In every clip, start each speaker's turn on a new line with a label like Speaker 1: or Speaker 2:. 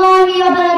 Speaker 1: long, you're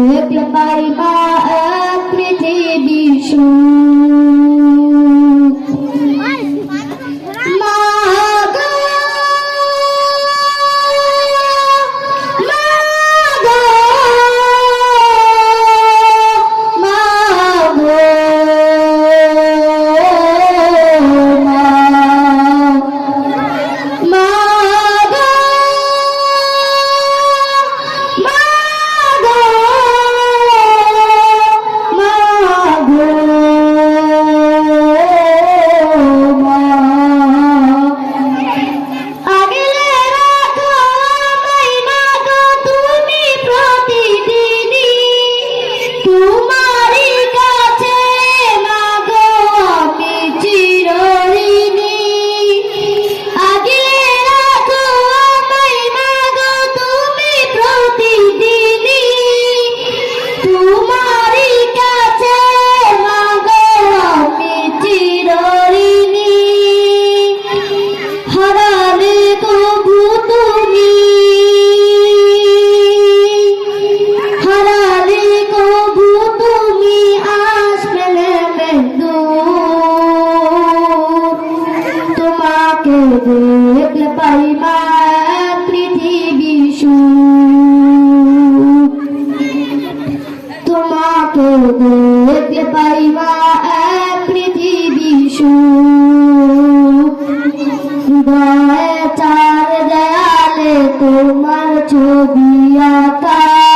Speaker 1: তোমাকে দেখলে পাই মা পৃথিবী তোমাকে দেখলে পাই মা পৃথিবী হৃদয়ে চার দেয়ালে তোমার ছবি আঁকা।